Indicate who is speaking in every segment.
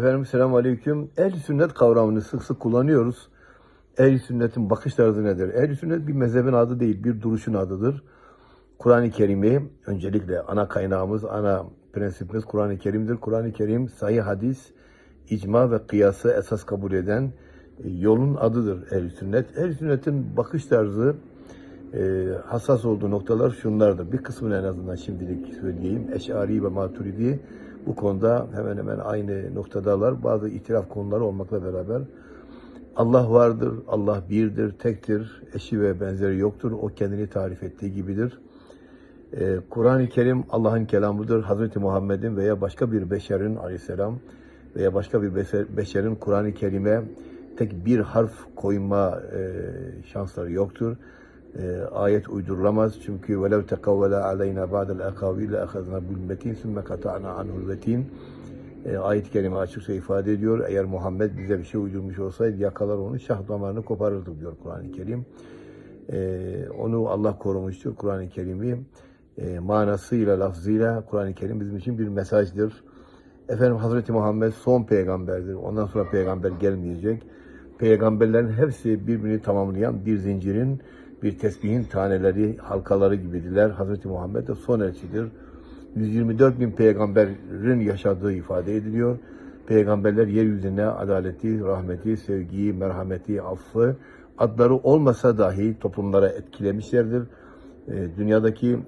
Speaker 1: Efendim selamun aleyküm. Ehl-i sünnet kavramını sık sık kullanıyoruz. Ehl-i sünnetin bakış tarzı nedir? Ehl-i sünnet bir mezhebin adı değil, bir duruşun adıdır. Kur'an-ı Kerim'i öncelikle ana kaynağımız, ana prensipimiz Kur'an-ı Kerim'dir. Kur'an-ı Kerim sahih hadis, icma ve kıyası esas kabul eden e, yolun adıdır ehl-i sünnet. Ehl-i sünnetin bakış tarzı hassas olduğu noktalar şunlardır. Bir kısmını en azından şimdilik söyleyeyim. Eş'ari ve Maturidi bu konuda hemen hemen aynı noktadalar. Bazı itiraf konuları olmakla beraber Allah vardır, Allah birdir, tektir, eşi ve benzeri yoktur. O kendini tarif ettiği gibidir. Ee, Kur'an-ı Kerim Allah'ın kelamıdır. Hazreti Muhammed'in veya başka bir beşerin aleyhisselam veya başka bir beşer- beşerin Kur'an-ı Kerim'e tek bir harf koyma e, şansları yoktur. E, ayet uydurulamaz çünkü velev tekavvela aleyna ba'del akavile ehazna bil metin sümme kata'na anhul vetin e, ayet-i açıkça ifade ediyor. Eğer Muhammed bize bir şey uydurmuş olsaydı yakalar onu şah damarını koparırdık diyor Kur'an-ı Kerim. E, onu Allah korumuştur Kur'an-ı Kerim'i. E, manasıyla, lafzıyla Kur'an-ı Kerim bizim için bir mesajdır. Efendim Hazreti Muhammed son peygamberdir. Ondan sonra peygamber gelmeyecek. Peygamberlerin hepsi birbirini tamamlayan bir zincirin, bir tesbihin taneleri, halkaları gibidiler. Hazreti Muhammed de son elçidir. 124 bin peygamberin yaşadığı ifade ediliyor. Peygamberler yeryüzüne adaleti, rahmeti, sevgiyi, merhameti, affı adları olmasa dahi toplumlara etkilemişlerdir. Ee, dünyadaki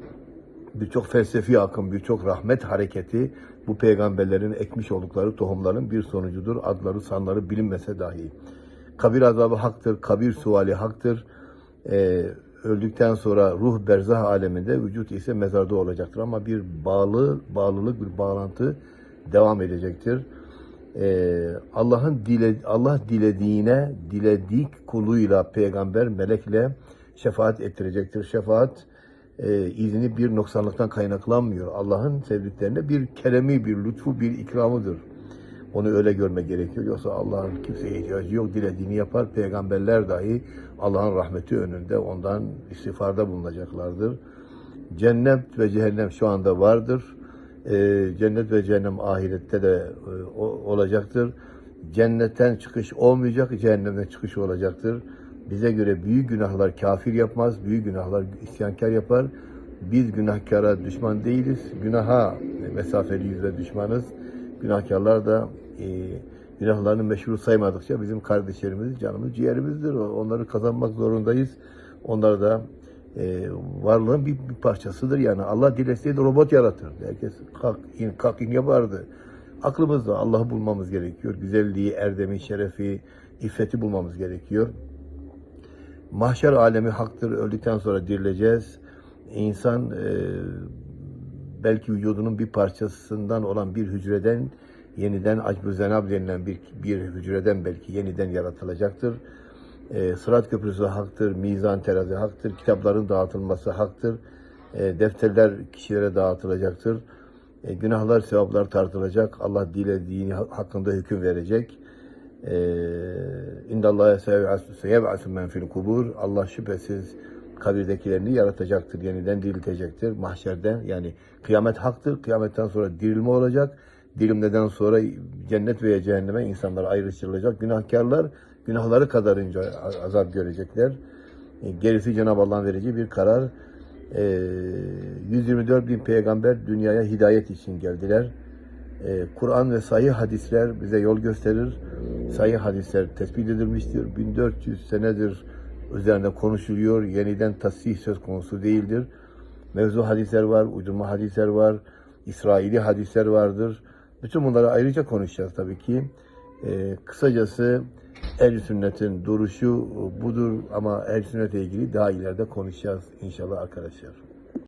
Speaker 1: birçok felsefi akım, birçok rahmet hareketi bu peygamberlerin ekmiş oldukları tohumların bir sonucudur. Adları, sanları bilinmese dahi. Kabir azabı haktır, kabir suali haktır. Ee, öldükten sonra ruh berzah aleminde, vücut ise mezarda olacaktır. Ama bir bağlı, bağlılık, bir bağlantı devam edecektir. Ee, Allah'ın dile, Allah dilediğine, diledik kuluyla, peygamber, melekle şefaat ettirecektir. Şefaat e, izni bir noksanlıktan kaynaklanmıyor. Allah'ın sevdiklerine bir keremi, bir lütfu, bir ikramıdır. Onu öyle görme gerekiyor. Yoksa Allah'ın kimseye ihtiyacı yok. Dilediğini yapar. Peygamberler dahi Allah'ın rahmeti önünde ondan istiğfarda bulunacaklardır. Cennet ve cehennem şu anda vardır. Ee, cennet ve cehennem ahirette de e, olacaktır. Cennetten çıkış olmayacak, cehennemden çıkış olacaktır. Bize göre büyük günahlar kafir yapmaz, büyük günahlar isyankar yapar. Biz günahkara düşman değiliz, günaha mesafeli yüzle düşmanız. Günahkarlar da e, günahlarını meşru saymadıkça bizim kardeşlerimiz, canımız, ciğerimizdir. Onları kazanmak zorundayız. Onlar da e, varlığın bir, bir parçasıdır. Yani Allah dileseydi robot yaratır. Herkes kalk in, kalk in yapardı. Aklımızda Allah'ı bulmamız gerekiyor. Güzelliği, erdemi, şerefi, iffeti bulmamız gerekiyor. Mahşer alemi haktır. Öldükten sonra dirileceğiz. İnsan e, belki vücudunun bir parçasından olan bir hücreden yeniden acbu zenab denilen bir, bir hücreden belki yeniden yaratılacaktır. E, Sırat köprüsü haktır, mizan terazi haktır, kitapların dağıtılması haktır, e, defterler kişilere dağıtılacaktır. E, günahlar, sevaplar tartılacak. Allah dilediğini hakkında hüküm verecek. İndallâhe seyeb'asü men fil kubur. Allah şüphesiz kabirdekilerini yaratacaktır, yeniden diriltecektir. Mahşerden yani kıyamet haktır. Kıyametten sonra dirilme olacak. Dirilmeden sonra cennet veya cehenneme insanlar ayrıştırılacak. Günahkarlar günahları kadarınca azap görecekler. E, Gerisi Cenab-ı Allah'ın vereceği bir karar. E, 124 bin peygamber dünyaya hidayet için geldiler. E, Kur'an ve sahih hadisler bize yol gösterir. Sahih hadisler tespit edilmiştir. 1400 senedir üzerinde konuşuluyor. Yeniden tasih söz konusu değildir. Mevzu hadisler var, uydurma hadisler var, İsraili hadisler vardır. Bütün bunları ayrıca konuşacağız tabii ki. E, kısacası el sünnetin duruşu budur ama el sünnete ilgili daha ileride konuşacağız inşallah arkadaşlar.